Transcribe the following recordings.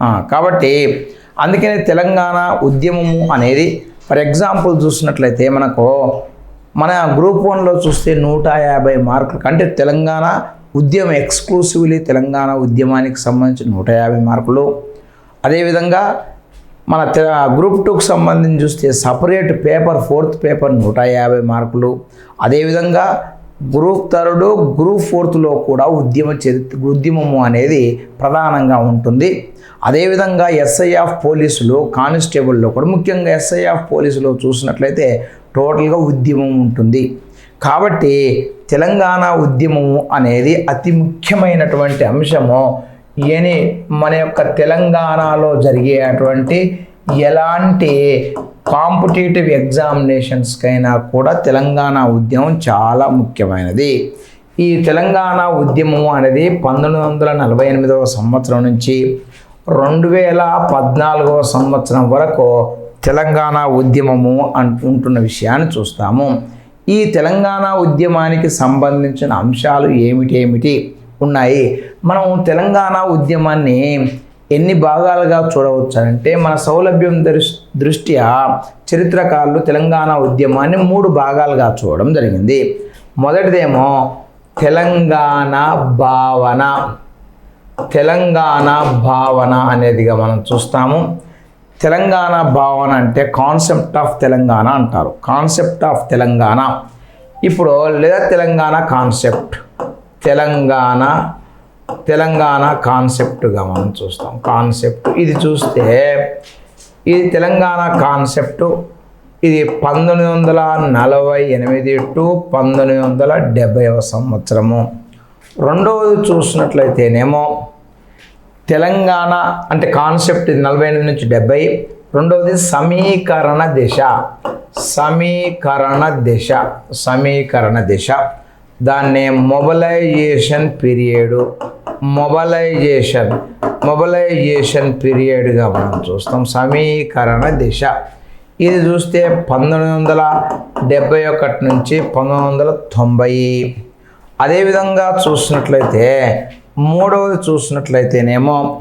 కాబట్టి అందుకనే తెలంగాణ ఉద్యమము అనేది ఫర్ ఎగ్జాంపుల్ చూసినట్లయితే మనకు మన గ్రూప్ వన్లో చూస్తే నూట యాభై మార్కులు అంటే తెలంగాణ ఉద్యమం ఎక్స్క్లూసివ్లీ తెలంగాణ ఉద్యమానికి సంబంధించి నూట యాభై మార్కులు. అదేవిధంగా మన తె గ్రూప్ టూకి సంబంధించి చూస్తే సపరేట్ పేపర్ ఫోర్త్ పేపర్ నూట యాభై మార్కులు. అదేవిధంగా గ్రూప్ థర్డ్ గ్రూప్ ఫోర్త్లో కూడా ఉద్యమ చరిత్ర ఉద్యమము అనేది ప్రధానంగా ఉంటుంది. అదేవిధంగా ఎస్ఐఆఫ్ పోలీసులు కానిస్టేబుల్లో కూడా ముఖ్యంగా ఎస్ఐఆఫ్ పోలీసులో చూసినట్లయితే టోటల్గా ఉద్యమం ఉంటుంది. కాబట్టి తెలంగాణ ఉద్యమము అనేది అతి ముఖ్యమైనటువంటి అంశము. ఎని మన యొక్క తెలంగాణలో జరిగేటువంటి ఎలాంటి కాంపిటేటివ్ ఎగ్జామినేషన్స్కైనా కూడా తెలంగాణ ఉద్యమం చాలా ముఖ్యమైనది. ఈ తెలంగాణ ఉద్యమం అనేది పంతొమ్మిది వందల నలభై ఎనిమిదవ సంవత్సరం నుంచి రెండు వేల పద్నాలుగవ సంవత్సరం వరకు తెలంగాణ ఉద్యమము అంటుంటున్న విషయాన్ని చూస్తాము. ఈ తెలంగాణ ఉద్యమానికి సంబంధించిన అంశాలు ఏమిటేమిటి ఉన్నాయి. మనం తెలంగాణ ఉద్యమాన్ని ఎన్ని భాగాలుగా చూడవచ్చారంటే మన సౌలభ్యం దృష్ దృష్ట్యా చరిత్రకారులు తెలంగాణ ఉద్యమాన్ని మూడు భాగాలుగా చూడడం జరిగింది. మొదటిదేమో తెలంగాణ భావన. తెలంగాణ భావన అనేదిగా మనం చూస్తాము. తెలంగాణ భావన అంటే కాన్సెప్ట్ ఆఫ్ తెలంగాణ అంటారు. Concept of Telangana. ఇప్పుడు లేదా తెలంగాణ కాన్సెప్ట్. తెలంగాణ తెలంగాణ కాన్సెప్ట్గా మనం చూస్తాం. కాన్సెప్ట్ ఇది చూస్తే ఇది తెలంగాణ కాన్సెప్ట్ ఇది పంతొమ్మిది వందల నలభై ఎనిమిది టు పంతొమ్మిది వందల డెబ్భైవ సంవత్సరము. రెండవది చూసినట్లయితేనేమో తెలంగాణ అంటే కాన్సెప్ట్ ఇది నలభై ఎనిమిది నుంచి డెబ్బై రెండవది సమీకరణ దిశ. సమీకరణ దిశ సమీకరణ దిశ. దాన్నే మొబలైజేషన్ పీరియడు మొబలైజేషన్. మొబలైజేషన్ పీరియడ్గా మనం చూస్తాం. సమీకరణ దిశ. ఇది చూస్తే పంతొమ్మిది వందల డెబ్బై ఒకటి నుంచి పంతొమ్మిది వందల తొంభై. అదేవిధంగా చూసినట్లయితే మూడవది చూసినట్లయితేనేమో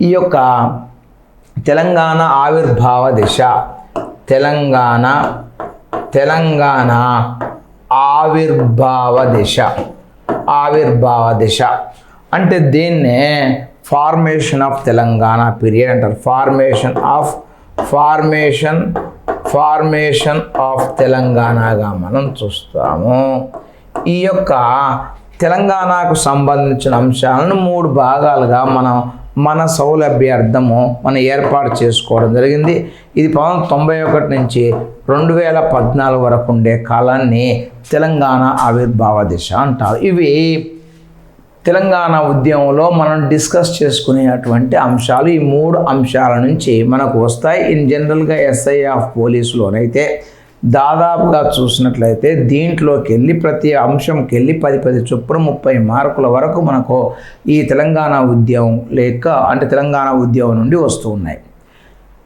ఈ యొక్క తెలంగాణ ఆవిర్భావ దిశ. తెలంగాణ తెలంగాణ ఆవిర్భావ దిశ. ఆవిర్భావ దిశ. అంటే దీన్నే ఫార్మేషన్ ఆఫ్ తెలంగాణ పీరియడ్ అంటారు. Formation of formation formation of తెలంగాణగా మనం చూస్తాము. ఈ యొక్క తెలంగాణకు సంబంధించిన అంశాలను మూడు భాగాలుగా మనం మన సౌలభ్యార్థము మనం ఏర్పాటు చేసుకోవడం జరిగింది. ఇది పంతొమ్మిది తొంభై ఒకటి నుంచి రెండు వేల పద్నాలుగు వరకు ఉండే కాలాన్ని తెలంగాణ ఆవిర్భావ దిశ అంటారు. ఇవి తెలంగాణ ఉద్యమంలో మనం డిస్కస్ చేసుకునేటువంటి అంశాలు ఈ మూడు అంశాల నుంచి మనకు వస్తాయి. ఇన్ జనరల్గా ఎస్ఐ ఆఫ్ పోలీసులోనైతే దాదాపుగా చూసినట్లయితే దీంట్లోకి వెళ్ళి ప్రతి అంశంకి వెళ్ళి పది పది చొప్పున ముప్పై మార్కుల వరకు మనకు ఈ తెలంగాణ ఉద్యమం లేక అంటే తెలంగాణ ఉద్యమం నుండి వస్తూ ఉన్నాయి.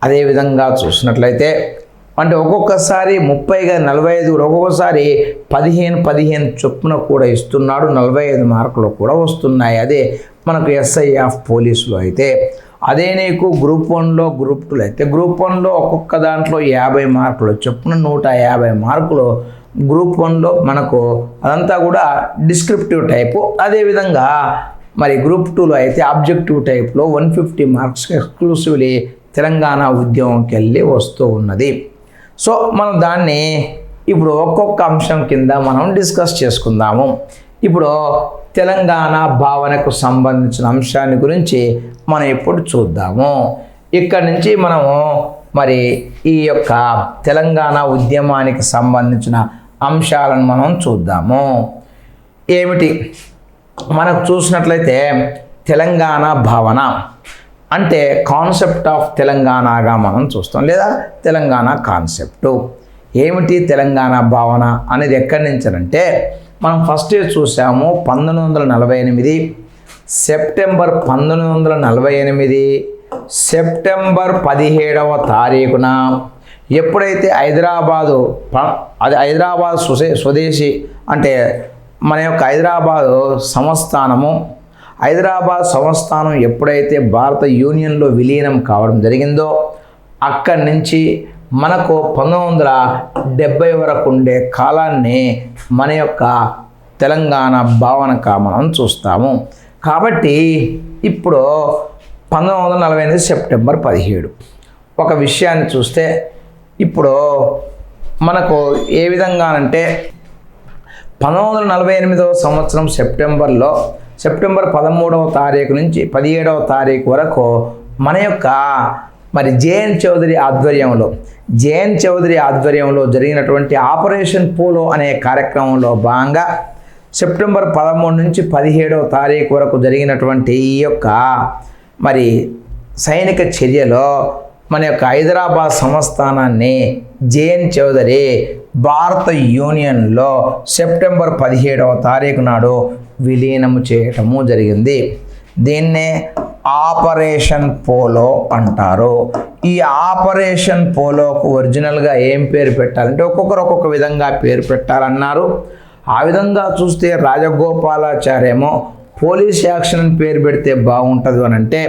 అదేవిధంగా చూసినట్లయితే అంటే ఒక్కొక్కసారి ముప్పైగా నలభై ఐదు ఒక్కొక్కసారి పదిహేను పదిహేను చొప్పున కూడా ఇస్తున్నాడు. నలభై ఐదు మార్కులు కూడా వస్తున్నాయి. అదే మనకు ఎస్ఐ ఆఫ్ పోలీసులో అయితే. అదే నీకు గ్రూప్ వన్లో గ్రూప్ టూలో అయితే. గ్రూప్ వన్లో ఒక్కొక్క దాంట్లో యాభై మార్కులు చొప్పున నూట యాభై మార్కులు గ్రూప్ వన్లో మనకు అదంతా కూడా డిస్క్రిప్టివ్ టైపు. అదేవిధంగా మరి గ్రూప్ టూలో అయితే ఆబ్జెక్టివ్ టైప్లో one fifty marks exclusively Telangana ఉద్యమంకి వెళ్ళి వస్తూ ఉన్నది. సో మనం దాన్ని ఇప్పుడు ఒక్కొక్క అంశం కింద మనం డిస్కస్ చేసుకుందాము. ఇప్పుడు తెలంగాణ భావనకు సంబంధించిన అంశాన్ని గురించి మనం ఇప్పుడు చూద్దాము. ఇక్కడ నుంచి మనము మరి ఈ యొక్క తెలంగాణ ఉద్యమానికి సంబంధించిన అంశాలను మనం చూద్దాము. ఏమిటి? మనకు చూసినట్లయితే తెలంగాణ భావన. అంటే కాన్సెప్ట్ ఆఫ్ తెలంగాణగా మనం చూస్తాం. లేదా తెలంగాణ కాన్సెప్టు ఏమిటి తెలంగాణ భావన అనేది ఎక్కడి నుంచనంటే మనం ఫస్ట్ చూసాము పంతొమ్మిది వందల నలభై ఎనిమిది సెప్టెంబర్ పంతొమ్మిది వందల నలభై ఎనిమిది సెప్టెంబర్ పదిహేడవ తారీఖున ఎప్పుడైతే హైదరాబాదు ప- అది హైదరాబాద్ స్వదేశీ అంటే మన యొక్క హైదరాబాదు సంస్థానము హైదరాబాద్ సంస్థానం ఎప్పుడైతే భారత యూనియన్లో విలీనం కావడం జరిగిందో అక్కడి నుంచి మనకు పంతొమ్మిది వందల డెబ్బై వరకు ఉండే కాలాన్ని మన యొక్క తెలంగాణ భావనగా మనం చూస్తాము. కాబట్టి ఇప్పుడు పంతొమ్మిది వందల నలభై ఎనిమిది సెప్టెంబర్ పదిహేడు. ఒక విషయాన్ని చూస్తే ఇప్పుడు మనకు ఏ విధంగానంటే పంతొమ్మిది వందల నలభై ఎనిమిదవ సంవత్సరం సెప్టెంబర్లో సెప్టెంబర్ పదమూడవ తారీఖు నుంచి పదిహేడవ తారీఖు వరకు మన యొక్క మరి జేఎన్ చౌదరి ఆధ్వర్యంలో జేఎన్ చౌదరి ఆధ్వర్యంలో జరిగినటువంటి ఆపరేషన్ పోలో అనే కార్యక్రమంలో భాగంగా సెప్టెంబర్ పదమూడు నుంచి పదిహేడవ తారీఖు వరకు జరిగినటువంటి ఈ యొక్క మరి సైనిక చర్యలో మన యొక్క హైదరాబాద్ సంస్థానాన్ని జేఎన్ చౌదరి భారత యూనియన్లో సెప్టెంబర్ పదిహేడవ తారీఖు నాడు విలీనము చేయటము జరిగింది. దీన్నే ఆపరేషన్ పోలో అంటారు. ఈ ఆపరేషన్ పోలోకు ఒరిజినల్గా ఏం పేరు పెట్టాలంటే ఒక్కొక్కరు ఒక్కొక్క విధంగా పేరు పెట్టాలన్నారు. ఆ విధంగా చూస్తే రాజగోపాలాచార్యేమో పోలీస్ యాక్షన్ అని పేరు పెడితే బాగుంటుంది అని అంటే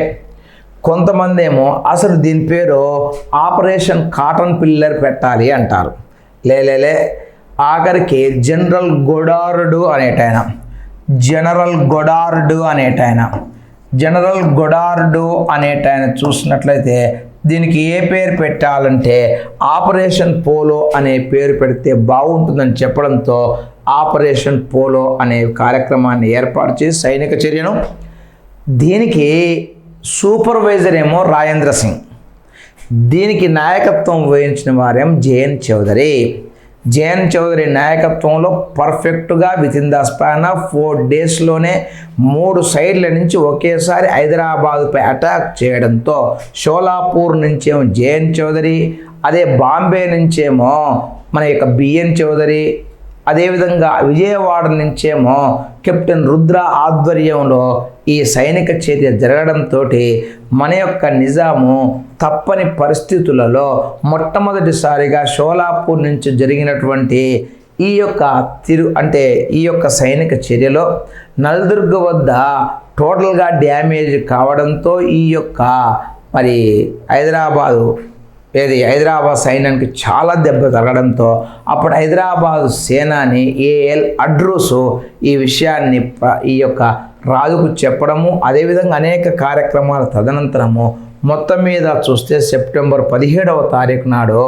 కొంతమంది ఏమో అసలు దీని పేరు ఆపరేషన్ కాటన్ పిల్లర్ పెట్టాలి అంటారు. లేలేలే ఆఖరికి జనరల్ గొడార్డు అనేటాయన. జనరల్ గొడార్డు అనేటాయన. జనరల్ గొడార్డు అనేటాయన చూసినట్లయితే దీనికి ఏ పేరు పెట్టాలంటే ఆపరేషన్ పోలో అనే పేరు పెడితే బాగుంటుందని చెప్పడంతో ఆపరేషన్ పోలో అనే కార్యక్రమాన్ని ఏర్పాటు చేసి సైనిక చర్యను. దీనికి సూపర్వైజర్ ఏమో రాజేంద్ర సింగ్. దీనికి నాయకత్వం వహించిన వారేం జేఎన్ చౌదరి. జేఎన్ చౌదరి నాయకత్వంలో పర్ఫెక్ట్గా with in the span of four డేస్లోనే మూడు సైడ్ల నుంచి ఒకేసారి హైదరాబాద్పై అటాక్ చేయడంతో షోలాపూర్ నుంచేమో జేఎన్ చౌదరి అదే బాంబే నుంచేమో మన యొక్క బిఎన్ చౌదరి అదేవిధంగా విజయవాడ నుంచేమో కెప్టెన్ రుద్ర ఆధ్వర్యంలో ఈ సైనిక చర్య జరగడంతో మన యొక్క నిజాము తప్పని పరిస్థితులలో మొట్టమొదటిసారిగా షోలాపూర్ నుంచి జరిగినటువంటి ఈ యొక్క తిరు అంటే ఈ యొక్క సైనిక చర్యలో నల్దుర్గ వద్ద టోటల్గా డ్యామేజ్ కావడంతో ఈ యొక్క మరి హైదరాబాదు ఏది? హైదరాబాద్ సైన్యానికి చాలా దెబ్బ తగడంతో అప్పుడు హైదరాబాద్ సేనాని ఏఎల్ అడ్రూసు ఈ విషయాన్ని ఈ యొక్క రాజుకు చెప్పడము అదేవిధంగా అనేక కార్యక్రమాల తదనంతరము మొత్తం మీద చూస్తే సెప్టెంబర్ పదిహేడవ తారీఖు నాడు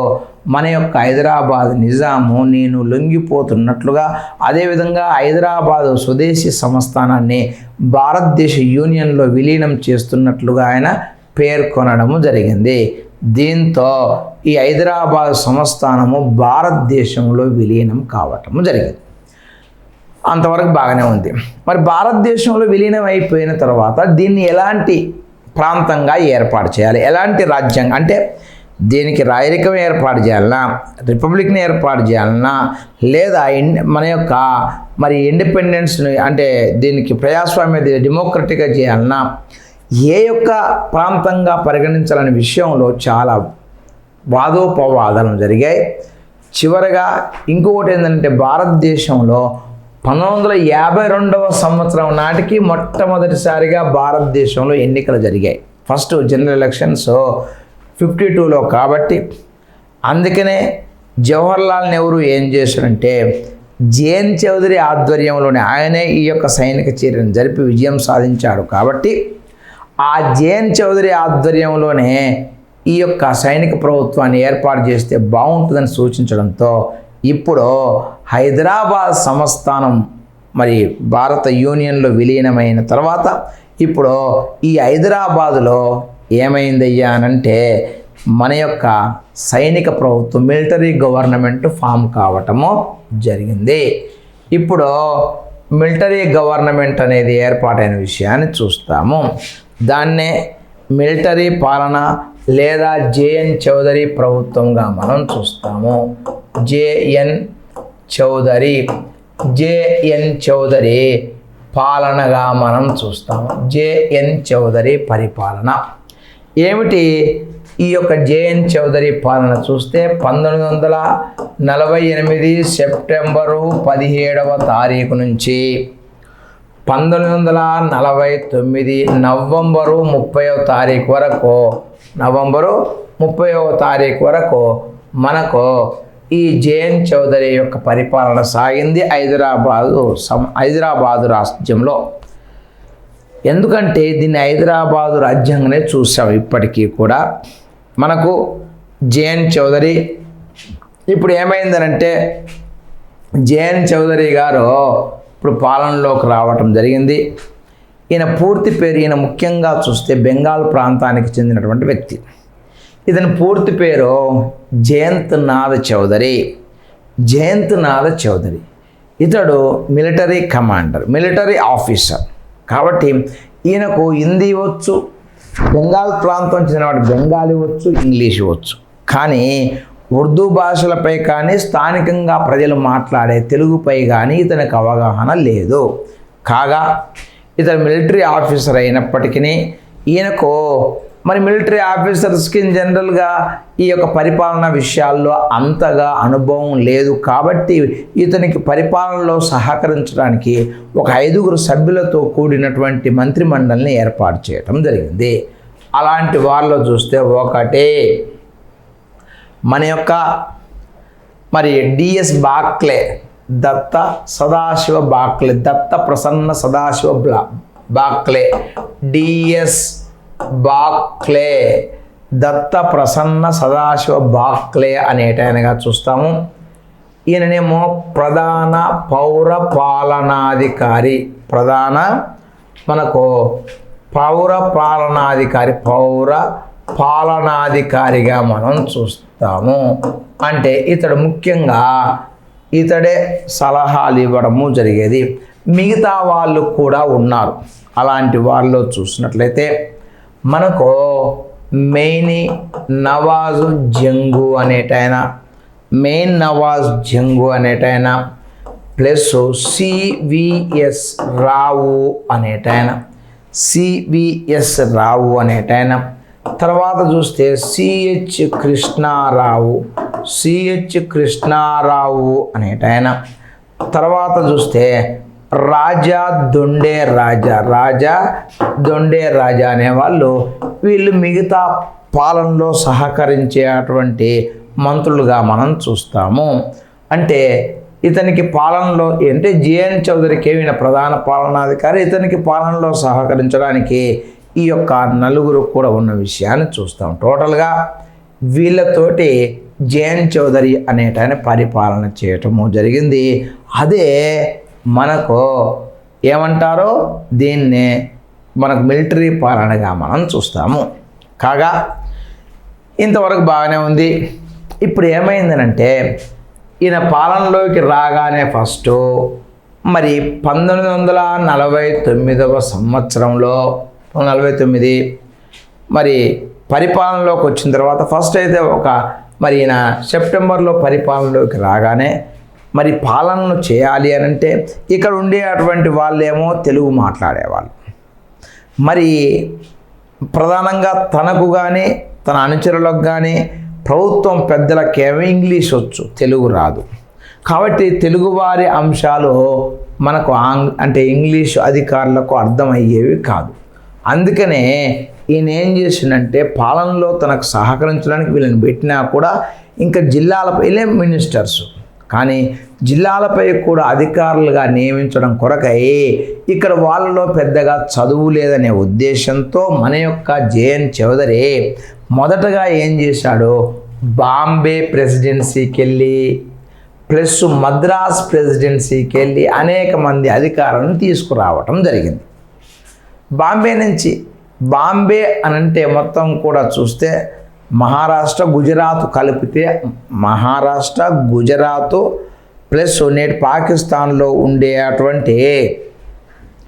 మన యొక్క హైదరాబాద్ నిజాము నేను లొంగిపోతున్నట్లుగా అదేవిధంగా హైదరాబాద్ స్వదేశీ సంస్థానాన్ని భారతదేశ యూనియన్లో విలీనం చేస్తున్నట్లుగా ఆయన పేర్కొనడము జరిగింది. దీంతో ఈ హైదరాబాద్ సంస్థానము భారతదేశంలో విలీనం కావటము జరిగింది. అంతవరకు బాగానే ఉంది. మరి భారతదేశంలో విలీనం అయిపోయిన తర్వాత దీన్ని ఎలాంటి ప్రాంతంగా ఏర్పాటు చేయాలి? ఎలాంటి రాజ్యాంగం? అంటే దీనికి రాయరికం ఏర్పాటు చేయాలన్నా రిపబ్లిక్ని ఏర్పాటు చేయాలన్నా లేదా మన యొక్క మరి ఇండిపెండెన్స్ని అంటే దీనికి ప్రజాస్వామ్య డెమోక్రటిక్గా చేయాలన్నా ఏ యొక్క ప్రాంతంగా పరిగణించాలనే విషయంలో చాలా వాదోపవాదాలు జరిగాయి. చివరగా ఇంకొకటి ఏంటంటే భారతదేశంలో పంతొమ్మిది వందల యాభై రెండవ సంవత్సరం నాటికి మొట్టమొదటిసారిగా భారతదేశంలో ఎన్నికలు జరిగాయి. ఫస్ట్ జనరల్ ఎలక్షన్స్ ఫిఫ్టీ టూలో కాబట్టి. అందుకనే జవహర్లాల్ నెహ్రూ ఏం చేశారంటే జేఎన్ చౌదరి ఆధ్వర్యంలోనే ఆయనే ఈ యొక్క సైనిక చర్యను జరిపి విజయం సాధించాడు కాబట్టి ఆ జేఎన్ చౌదరి ఆధ్వర్యంలోనే ఈ యొక్క సైనిక ప్రభుత్వాన్ని ఏర్పాటు చేస్తే బాగుంటుందని సూచించడంతో ఇప్పుడు హైదరాబాద్ సంస్థానం మరి భారత యూనియన్లో విలీనమైన తర్వాత ఇప్పుడు ఈ హైదరాబాదులో ఏమైందయ్యా అనంటే మన యొక్క సైనిక ప్రభుత్వం మిలిటరీ గవర్నమెంట్ ఫామ్ కావటము జరిగింది. ఇప్పుడు మిలిటరీ గవర్నమెంట్ అనేది ఏర్పాటైన విషయాన్ని చూస్తాము. దాన్నే మిలిటరీ పాలన లేదా జేఎన్ చౌదరి ప్రభుత్వంగా మనం చూస్తాము. జేఎన్ చౌదరి జేఎన్ చౌదరి పాలనగా మనం చూస్తాము. జేఎన్ చౌదరి పరిపాలన. ఏమిటి? ఈ యొక్క జేఎన్ చౌదరి పాలన చూస్తే పంతొమ్మిది వందల నలభై ఎనిమిది సెప్టెంబరు పదిహేడవ తారీఖు నుంచి పంతొమ్మిది వందల నలభై తొమ్మిది నవంబరు ముప్పైవ తారీఖు వరకు నవంబరు ముప్పైవ తారీఖు వరకు మనకు ఈ జేఎన్ చౌదరి యొక్క పరిపాలన సాగింది హైదరాబాదు సం హైదరాబాదు రాజ్యంలో ఎందుకంటే దీన్ని హైదరాబాదు రాజ్యంగానే చూసాం ఇప్పటికీ కూడా. మనకు జేఎన్ చౌదరి ఇప్పుడు ఏమైందనంటే జేఎన్ చౌదరి గారు ఇప్పుడు పాలనలోకి రావటం జరిగింది. ఈయన పూర్తి పేరు ఈయన ముఖ్యంగా చూస్తే బెంగాల్ ప్రాంతానికి చెందినటువంటి వ్యక్తి. ఇతని పూర్తి పేరు జయంత్ నాథ్ చౌదరి. జయంత్ నాథ్ చౌదరి. ఇతడు మిలిటరీ కమాండర్ మిలిటరీ ఆఫీసర్. కాబట్టి ఈయనకు హిందీ వచ్చు బెంగాల్ ప్రాంతం చెందినవాడు బెంగాలీ వచ్చు ఇంగ్లీష్ వచ్చు. కానీ ఉర్దూ భాషలపై కానీ స్థానికంగా ప్రజలు మాట్లాడే తెలుగుపై కానీ ఇతనికి అవగాహన లేదు. కాగా ఇతను మిలిటరీ ఆఫీసర్ అయినప్పటికీ ఈయనకు మరి మిలిటరీ ఆఫీసర్స్కి జనరల్గా ఈ యొక్క పరిపాలన విషయాల్లో అంతగా అనుభవం లేదు కాబట్టి ఇతనికి పరిపాలనలో సహకరించడానికి ఒక ఐదుగురు సభ్యులతో కూడినటువంటి మంత్రిమండలిని ఏర్పాటు చేయటం జరిగింది. అలాంటి వారిలో చూస్తే ఒకటే మన యొక్క మరి డిఎస్ బాక్లే దత్త సదాశివ బాక్లే దత్త ప్రసన్న సదాశివ బ్లా బాక్లే డిఎస్ బాక్లే దత్త ప్రసన్న సదాశివ బాక్లే అనేటైనగా చూస్తాము. ఈయననేమో ప్రధాన పౌర పాలనాధికారి ప్రధాన మనకు పౌర పాలనాధికారి పౌర పాలనాధికారిగా మనం చూస్తాము. అంటే ఇతడు ముఖ్యంగా ఇతడే సలహాలు ఇవ్వడము జరిగేది. మిగతా వాళ్ళు కూడా ఉన్నారు. అలాంటి వాళ్ళు చూసినట్లయితే మనకు మెయిని నవాజు జంగు అనేటైన మెయిన్ నవాజ్ జంగు అనేటైన ప్లస్ సివిఎస్ రావు అనేటైన సివిఎస్ రావు అనేటైనా తర్వాత చూస్తే C H Krishna Rao C H Krishna Rao అనేటైన తర్వాత చూస్తే రాజా దొండే రాజా రాజా దొండే రాజా అనేవాళ్ళు వీళ్ళు మిగతా పాలనలో సహకరించేటువంటి మంత్రులుగా మనం చూస్తాము. అంటే ఇతనికి పాలనలో అంటే జేఎన్ చౌదరికి ఈయన ప్రధాన పాలనాధికారి ఇతనికి పాలనలో సహకరించడానికి ఈ యొక్క నలుగురు కూడా ఉన్న విషయాన్ని చూస్తాం. టోటల్గా వీళ్ళతోటి జయన్ చౌదరి అనేటాయన పరిపాలన చేయటము జరిగింది. అదే మనకు ఏమంటారో? దీన్నే మనకు మిలిటరీ పాలనగా మనం చూస్తాము. కాగా ఇంతవరకు బాగానే ఉంది. ఇప్పుడు ఏమైందనంటే ఈయన పాలనలోకి రాగానే ఫస్ట్ మరి పంతొమ్మిది వందల నలభై తొమ్మిదవ సంవత్సరంలో నలభై తొమ్మిది. మరి పరిపాలనలోకి వచ్చిన తర్వాత ఫస్ట్ అయితే ఒక మరి ఈయన సెప్టెంబర్లో పరిపాలనలోకి రాగానే మరి పాలనను చేయాలి అని అంటే ఇక్కడ ఉండేటువంటి వాళ్ళేమో తెలుగు మాట్లాడేవాళ్ళు. మరి ప్రధానంగా తనకు కానీ తన అనుచరులకు కానీ ప్రభుత్వం పెద్దలకేమో ఇంగ్లీష్ వచ్చు తెలుగు రాదు. కాబట్టి తెలుగువారి అంశాలు మనకు ఆంగ్ అంటే ఇంగ్లీష్ అధికారులకు అర్థమయ్యేవి కాదు. అందుకనే ఈయన ఏం చేసిండంటే పాలనలో తనకు సహకరించడానికి వీళ్ళని పెట్టినా కూడా ఇంకా జిల్లాలపైలే మినిస్టర్స్. కానీ జిల్లాలపై కూడా అధికారులుగా నియమించడం కొరకై ఇక్కడ వాళ్ళలో పెద్దగా చదువు లేదనే ఉద్దేశంతో మన యొక్క జేఎన్ చౌదరి మొదటగా ఏం చేశాడు? బాంబే ప్రెసిడెన్సీకి వెళ్ళి ప్లస్ మద్రాస్ ప్రెసిడెన్సీకి వెళ్ళి అనేక మంది అధికారులను తీసుకురావటం జరిగింది. బాంబే నుంచి బాంబే అనంటే మొత్తం కూడా చూస్తే మహారాష్ట్ర గుజరాత్ కలిపితే మహారాష్ట్ర గుజరాత్ ప్లస్ నేటి పాకిస్తాన్లో ఉండే అటువంటి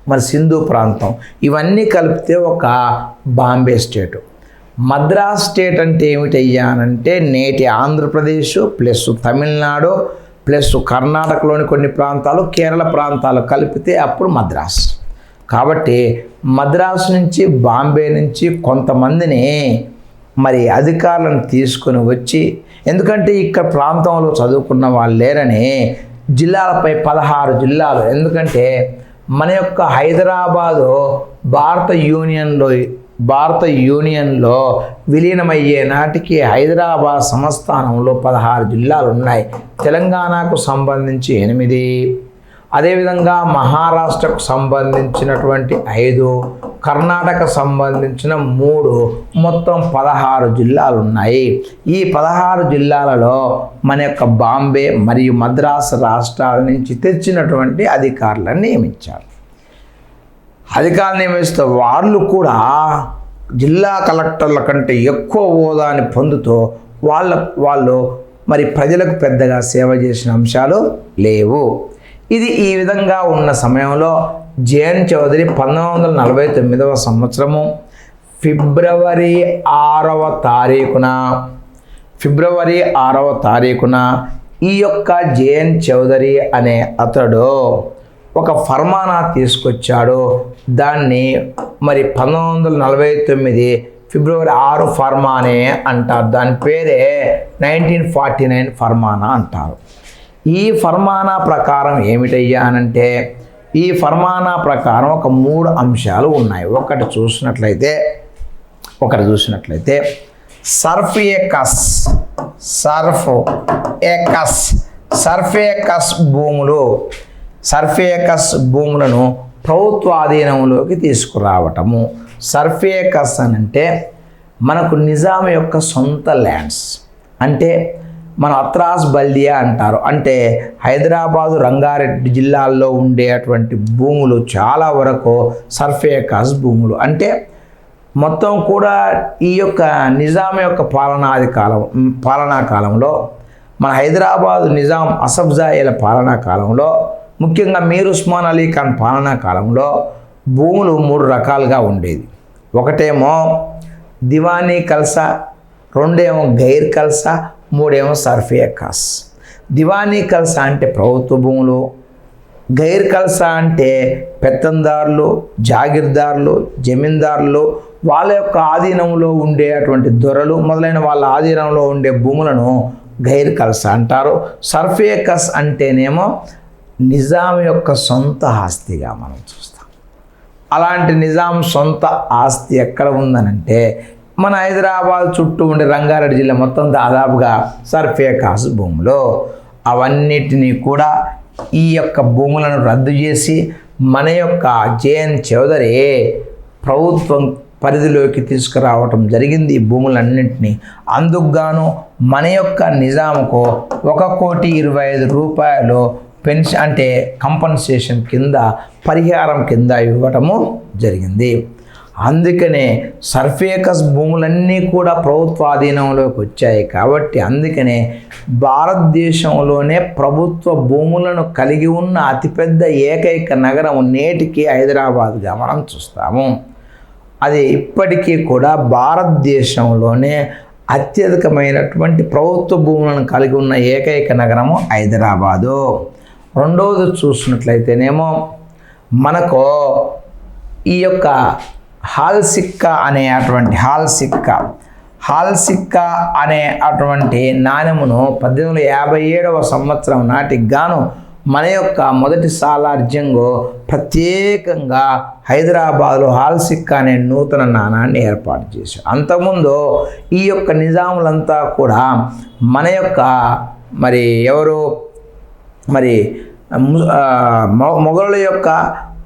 మరి సింధు ప్రాంతం. ఇవన్నీ కలిపితే ఒక బాంబే స్టేటు. మద్రాస్ స్టేట్ అంటే ఏమిటయ్యా అనంటే నేటి ఆంధ్రప్రదేశ్ ప్లస్ తమిళనాడు ప్లస్ కర్ణాటకలోని కొన్ని ప్రాంతాలు కేరళ ప్రాంతాలు కలిపితే అప్పుడు మద్రాస్. కాబట్టి మద్రాసు నుంచి బాంబే నుంచి కొంతమందిని మరి అధికారులను తీసుకొని వచ్చి ఎందుకంటే ఇక్కడ ప్రాంతంలో చదువుకున్న వాళ్ళు లేరని జిల్లాలపై పదహారు జిల్లాలు. ఎందుకంటే మన యొక్క హైదరాబాదు భారత యూనియన్లో భారత యూనియన్లో విలీనమయ్యే నాటికి హైదరాబాద్ సంస్థానంలో పదహారు జిల్లాలు ఉన్నాయి. తెలంగాణకు సంబంధించి ఎనిమిది. అదేవిధంగా మహారాష్ట్రకు సంబంధించినటువంటి ఐదు కర్ణాటక సంబంధించిన మూడు మొత్తం పదహారు జిల్లాలు ఉన్నాయి ఈ పదహారు జిల్లాలలో మన యొక్క బాంబే మరియు మద్రాసు రాష్ట్రాల నుంచి తెచ్చినటువంటి అధికారులను నియమించారు. అధికారులు నియమిస్తే వాళ్ళు కూడా జిల్లా కలెక్టర్ల కంటే ఎక్కువ హోదాని పొందుతూ వాళ్ళ వాళ్ళు మరి ప్రజలకు పెద్దగా సేవ చేసిన అంశాలు లేవు. ఇది ఈ విధంగా ఉన్న సమయంలో జేఎన్ చౌదరి పంతొమ్మిది వందల నలభై తొమ్మిదవ సంవత్సరము ఫిబ్రవరి ఆరవ తారీఖున ఫిబ్రవరి ఆరవ తారీఖున ఈ యొక్క జేఎన్ చౌదరి అనే అతడు ఒక ఫర్మానా తీసుకొచ్చాడు. దాన్ని మరి పంతొమ్మిది వందల నలభై తొమ్మిది ఫిబ్రవరి ఆరు ఫర్మానే అంటారు. దాని పేరే నైన్టీన్ ఫార్టీ నైన్ ఫర్మానా అంటారు. ఈ ఫర్మానా ప్రకారం ఏమిటయ్యా అనంటే ఈ ఫర్మానా ప్రకారం ఒక మూడు అంశాలు ఉన్నాయి. ఒకటి చూసినట్లయితే ఒకటి చూసినట్లయితే సర్ఫ్ ఏ కస్ సర్ఫ్ ఏ కస్ సర్ఫ్ భూములు సర్ఫేకస్ భూములను ప్రభుత్వాధీనంలోకి తీసుకురావటము. సర్ఫేకస్ అని అంటే మనకు నిజాం యొక్క సొంత ల్యాండ్స్. అంటే మన అత్రాస్ బల్దియా అంటారు. అంటే హైదరాబాదు రంగారెడ్డి జిల్లాల్లో ఉండేటువంటి భూములు చాలా వరకు సర్ఫేకాస్ భూములు. అంటే మొత్తం కూడా ఈ యొక్క నిజాం యొక్క పాలనాది కాలం పాలనా కాలంలో మన హైదరాబాదు నిజాం అసఫ్జాయిల పాలనా కాలంలో ముఖ్యంగా మీర్ ఉస్మాన్ అలీ ఖాన్ పాలనా కాలంలో భూములు మూడు రకాలుగా ఉండేది ఒకటేమో దివానీ కల్సా రెండేమో గైర్ కల్సా మూడేమో సర్ఫియా కాస్ దివానీ కల్సా అంటే ప్రభుత్వ భూములు గైర్ కల్సా అంటే పెత్తందారులు జాగీర్దారులు జమీందారులు వాళ్ళ యొక్క ఆధీనంలో ఉండే అటువంటి దొరలు మొదలైన వాళ్ళ ఆధీనంలో ఉండే భూములను గైర్ కల్సా అంటారు. సర్ఫేకస్ అంటేనేమో నిజాం యొక్క సొంత ఆస్తిగా మనం చూస్తాం. అలాంటి నిజాం సొంత ఆస్తి ఎక్కడ ఉందనంటే మన హైదరాబాద్ చుట్టూ ఉండే రంగారెడ్డి జిల్లా మొత్తం దాదాపుగా సర్ఫేకాస్ భూములు. అవన్నిటినీ కూడా ఈ యొక్క భూములను రద్దు చేసి మన యొక్క జేఎన్ చౌదరి ప్రభుత్వం పరిధిలోకి తీసుకురావటం జరిగింది. ఈ భూములన్నింటినీ అందుకుగాను మన యొక్క నిజాముకు ఒక కోటి ఇరవై ఐదు రూపాయలు పెన్షన్ అంటే కంపన్సేషన్ కింద పరిహారం కింద ఇవ్వటము జరిగింది. అందుకనే సర్ఫేకస్ భూములన్నీ కూడా ప్రభుత్వాధీనంలోకి వచ్చాయి కాబట్టి అందుకనే భారతదేశంలోనే ప్రభుత్వ భూములను కలిగి ఉన్న అతిపెద్ద ఏకైక నగరం నేటికి హైదరాబాద్గా మనం చూస్తాము. అది ఇప్పటికీ కూడా భారతదేశంలోనే అత్యధికమైనటువంటి ప్రభుత్వ భూములను కలిగి ఉన్న ఏకైక నగరము హైదరాబాదు. రెండవది చూసినట్లయితేనేమో మనకు ఈ యొక్క హాల్ సిక్కా అనే అటువంటి హాల్ సిక్కా హాల్ సిక్కా అనే అటువంటి నాణెమును పద్దెనిమిది వందల యాభై ఏడవ సంవత్సరం నాటికి గాను మన యొక్క మొదటి సాలార్జంగు ప్రత్యేకంగా హైదరాబాద్లో హాల్ సిక్కా అనే నూతన నాణాన్ని ఏర్పాటు చేశారు. అంతకుముందు ఈ యొక్క నిజాములంతా కూడా మన యొక్క మరి ఎవరు? మరి ము- మొఘలుల యొక్క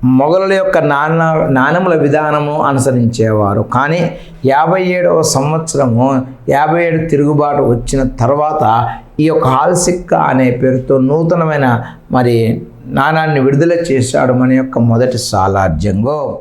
మొఘలుల యొక్క నాన్న నాణముల విధానము అనుసరించేవారు. కానీ యాభై ఏడవ సంవత్సరము యాభై ఏడు తిరుగుబాటు వచ్చిన తర్వాత ఈ యొక్క హాల్సిక్క అనే పేరుతో నూతనమైన మరి నాణాన్ని విడుదల చేశాడు మన యొక్క మొదటి సాలార్జంగో.